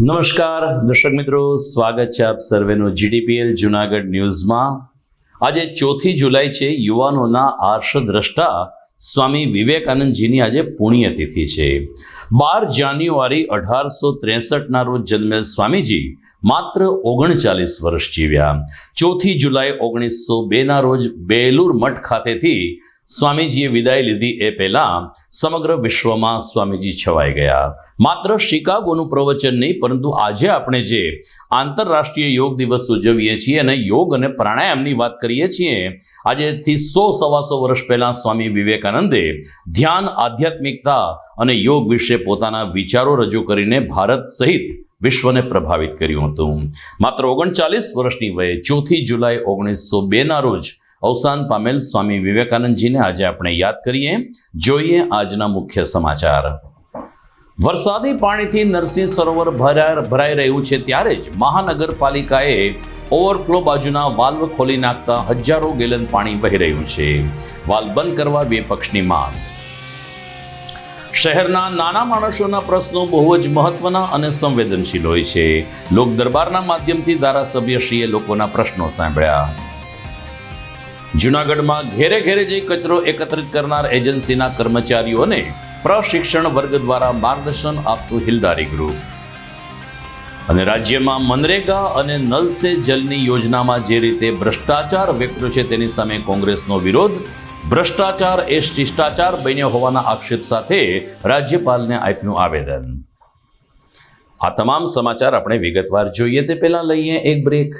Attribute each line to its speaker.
Speaker 1: નમસ્કાર, દર્શક મિત્રો, સ્વાગત છે આપ સર્વેનું જીડીપીએલ જુનાગઢ ન્યૂઝમાં. આજે ચોથી જુલાઈ છે, યુવાનોના આર્ષદ્રષ્ટા સ્વામી વિવેકાનંદજીની આજે પુણ્યતિથિ છે. બાર જાન્યુઆરી અઢારસો ત્રેસઠના રોજ જન્મેલ સ્વામીજી માત્ર ઓગણચાલીસ વર્ષ જીવ્યા. ચોથી જુલાઈ ઓગણીસો બેના રોજ બેલુર મઠ ખાતેથી સ્વામીજીએ વિદાય લીધી એ પહેલાં સમગ્ર વિશ્વમાં સ્વામીજી છવાઈ ગયા. માત્ર શિકાગોનું પ્રવચન નહીં, પરંતુ આજે આપણે જે આંતરરાષ્ટ્રીય યોગ દિવસ ઉજવીએ છીએ અને યોગ અને પ્રાણાયામની વાત કરીએ છીએ, આજેથી સો સવાસો વર્ષ પહેલાં સ્વામી વિવેકાનંદે ધ્યાન, આધ્યાત્મિકતા અને યોગ વિશે પોતાના વિચારો રજૂ કરીને ભારત સહિત વિશ્વને પ્રભાવિત કર્યું હતું. માત્ર ઓગણચાલીસ વર્ષની વયે ચોથી જુલાઈ ઓગણીસો બેના રોજ અવસાન પામેલ સ્વામી વિવેકાનંદજીને આજે આપણે યાદ કરીએ. જોઈએ આજના મુખ્ય સમાચાર. વરસાદી પાણીથી નરસિંહ સરોવર ભરા ભરાઈ રહ્યું છે ત્યારે જ મહાનગરપાલિકાએ ઓવરફ્લો બાજુના વાલ્વ ખોલી નાખતા હજારો ગેલન પાણી વહી રહ્યું છે. વાલ્વ બંધ કરવા બે પક્ષની માંગ. શહેરના નાના માણસોના પ્રશ્નો બહુ જ મહત્વના અને સંવેદનશીલ હોય છે. લોક દરબારના માધ્યમથી ધારાસભ્યશ્રીએ લોકોના પ્રશ્નો સાંભળ્યા. જૂનાગઢમાં ઘેરે ઘેરે જઈ કચરો એકત્રિત કરનાર એજન્સીના કર્મચારીઓને પ્રશિક્ષણ વર્ગ દ્વારા માર્ગદર્શન આપતું હિલદારી ગ્રુપ અને રાજ્યમાં મનરેગા અને નલ સે જલની યોજનામાં જે રીતે ભ્રષ્ટાચાર વ્યક્તો છે તેની સામે કોંગ્રેસનો વિરોધ, ભ્રષ્ટાચાર એ શિષ્ટાચાર બન્યો હોવાના આક્ષેપ સાથે રાજ્યપાલને આપ્યું આવેદન. આ તમામ સમાચાર આપણે વિગતવાર જોઈએ તે પહેલાં લઈએ એક બ્રેક.